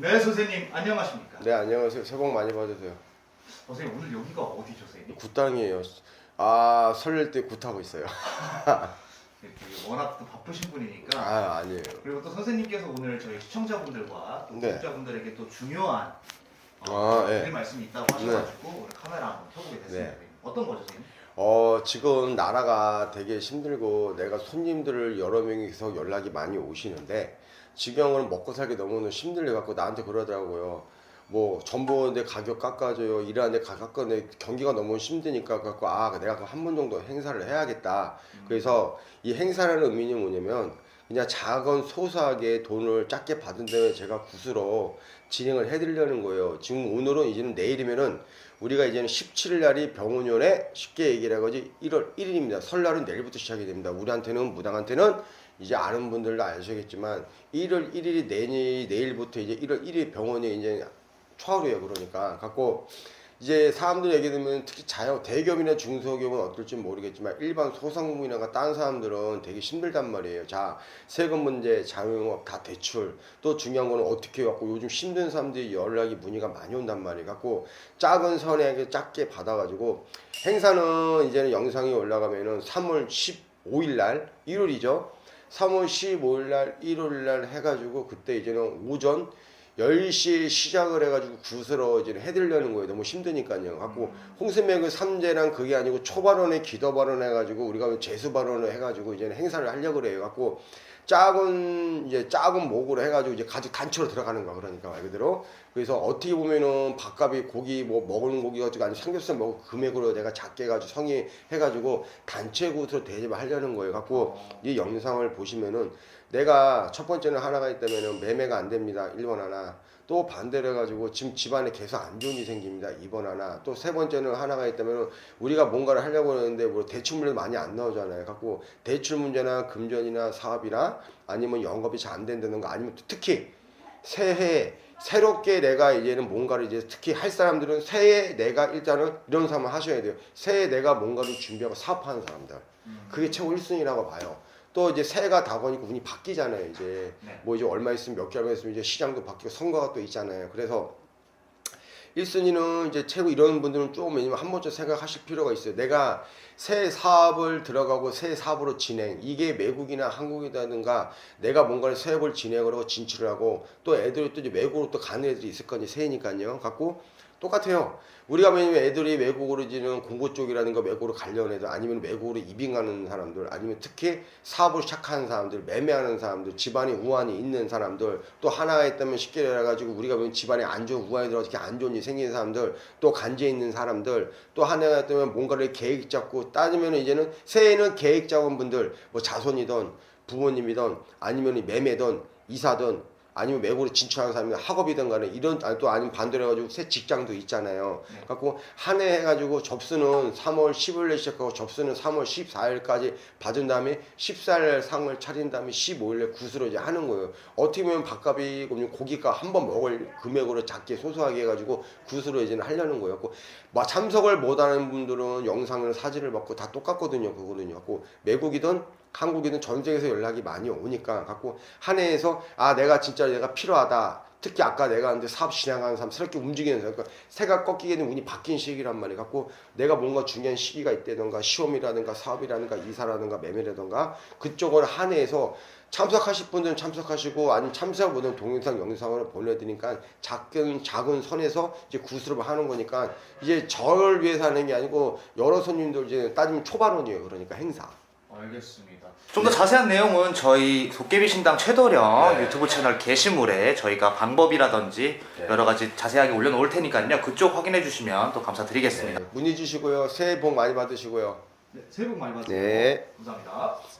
네 선생님 안녕하십니까? 네 안녕하세요. 새해 복 많이 받으세요. 어, 선생님 오늘 여기가 어디죠 선생님? 굿땅이에요. 아 설렐 때 굿하고 있어요. 이렇게 워낙 또 바쁘신 분이니까 아 아니에요. 그리고 또 선생님께서 오늘 저희 시청자분들과 또 네. 구독자분들에게 또 중요한 아, 어, 예. 드릴 말씀이 있다고 하셔가지고 오늘 카메라 한번 켜보게 됐습니다. 네. 어떤 거죠 선생님? 어 지금 나라가 되게 힘들고 내가 손님들을 여러 명이서 연락이 많이 오시는데 지경은 먹고 살기 너무 힘들게 갖고 나한테 그러더라고요. 뭐 전보인데 가격 깎아줘요. 일하는데 가격 깎아내 경기가 너무 힘드니까 갖고 아 내가 한 번 정도 행사를 해야겠다. 그래서 이 행사라는 의미는 뭐냐면 그냥 작은 소소하게 돈을 작게 받은 다음에 제가 굿으로 진행을 해드리려는 거예요. 지금 오늘은 이제는 내일이면은 우리가 이제는 17일 날이 병원연에 쉽게 얘기를 해가지 1월 1일입니다. 설날은 내일부터 시작이 됩니다. 우리한테는 무당한테는 이제 아는 분들도 아시겠지만 1월 1일이 내일 내일부터 이제 1월 1일 병원에 이제 초하루예요. 그러니까 갖고 이제 사람들 얘기 들으면 특히 자영 대기업이나 중소기업은 어떨지 모르겠지만 일반 소상공인이나 다른 사람들은 되게 힘들단 말이에요. 자 세금 문제, 자영업 다 대출 또 중요한 거는 어떻게 갖고 요즘 힘든 사람들이 연락이 문의가 많이 온단 말이에요. 갖고 작은 선에게 작게 받아가지고 행사는 이제는 영상이 올라가면은 3월 15일 날 1월이죠. 3월 15일 날 1월 날 해가지고 그때 이제는 오전 10시에 시작을 해가지고 구스러 이제 해드리려는 거예요. 너무 힘드니까요. 갖고 홍수맥의 삼재랑 그게 아니고 초발언에 기도 발언 해가지고 우리가 재수 발언을 해가지고 이제 행사를 하려고 그래요. 갖고 작은 이제 작은 목으로 해가지고 이제 가족 단체로 들어가는 거야. 그러니까 말 그대로. 그래서 어떻게 보면은 밥값이 고기 뭐 먹는 고기 가지고 아니 삼겹살 먹을 금액으로 내가 작게 해가지고 성의 해가지고 단체 구스로 대접을 하려는 거예요. 갖고 이 영상을 보시면은 내가 첫 번째는 하나가 있다면은 매매가 안 됩니다. 1번 하나. 또 반대로 해가지고 지금 집안에 계속 안 좋은 일이 생깁니다. 2번 하나. 또 세 번째는 하나가 있다면은 우리가 뭔가를 하려고 하는데 뭐 대출물이 많이 안 나오잖아요. 갖고 대출 문제나 금전이나 사업이나 아니면 영업이 잘 안 된다든가 아니면 또 특히 새해 새롭게 내가 이제는 뭔가를 이제 특히 할 사람들은 새해 내가 일단은 이런 사람을 하셔야 돼요. 새해 내가 뭔가를 준비하고 사업하는 사람들. 그게 최고 1순위라고 봐요. 또 이제 새해가 다가오니까 운이 바뀌잖아요. 이제 네. 뭐 이제 얼마 있으면 몇 개월 있으면 이제 시장도 바뀌고 선거가 또 있잖아요. 그래서 1순위는 이제 최고 이런 분들은 조금 왜냐면 한 번쯤 생각하실 필요가 있어요. 내가 새 사업을 들어가고 새 사업으로 진행 이게 외국이나 한국이라든가 내가 뭔가를 사업을 진행을 하고 진출을 하고 또 애들이 또 이제 외국으로 또 가는 애들이 있을 거니 새해니까요. 갖고 똑같아요. 우리가 왜냐면 애들이 외국으로 지는 공고 쪽이라든가 외국으로 가려는 애들 아니면 외국으로 이민 가는 사람들 아니면 특히 사업을 시작하는 사람들 매매하는 사람들 집안에 우환이 있는 사람들 또 하나가 있다면 쉽게 해가지고 우리가 보면 집안에 안 좋은 우환이 들어서 이렇게 안 좋은 일이 생기는 사람들 또 간제 있는 사람들 또 하나가 있다면 뭔가를 계획 잡고 따지면 이제는 새해는 계획 잡은 분들 뭐 자손이든 부모님이든 아니면 매매든 이사든 아니면 외국으로 진출하는 사람이 학업이든 간에 이런 아니, 또 아니면 반대로 해가지고 새 직장도 있잖아요. 네. 갖고 한 해 해가지고 접수는 3월 10일에 시작하고 접수는 3월 14일까지 받은 다음에 14일 상을 차린 다음에 15일에 굿으로 이제 하는 거예요. 어떻게 보면 밥값이 고기가 한 번 먹을 금액으로 작게 소소하게 해가지고 굿으로 이제는 하려는 거예요. 갖고 막 참석을 못하는 분들은 영상을 사진을 받고 다 똑같거든요. 그거는요. 갖고 외국이든 한국이든 전 세계에서 연락이 많이 오니까 갖고 한 해에서 아 내가 진짜 내가 필요하다. 특히 아까 내가 근데 사업 진행하는 사람 새롭게 움직이는 사람 그러니까 새가 꺾이게는 운이 바뀐 시기란 말이에요. 갖고 내가 뭔가 중요한 시기가 있다던가 시험이라든가 사업이라든가 이사라든가 매매라든가 그쪽을 한 해에서 참석하실 분들은 참석하시고 아니면 참석 못한 동영상 영상을 보내드리니까 작은 작은 선에서 이제 구슬을 하는 거니까 이제 저를 위해서 하는 게 아니고 여러 손님들 이제 따지면 초반원이에요. 그러니까 행사. 알겠습니다. 좀 더 자세한 내용은 저희 도깨비 신당 최도령 네. 유튜브 채널 게시물에 저희가 방법이라든지 네. 여러 가지 자세하게 올려놓을 테니까요. 그쪽 확인해 주시면 또 감사드리겠습니다. 문의 주시고요. 새해 복 많이 받으시고요. 네, 새해 복 많이 받으세요. 네. 감사합니다.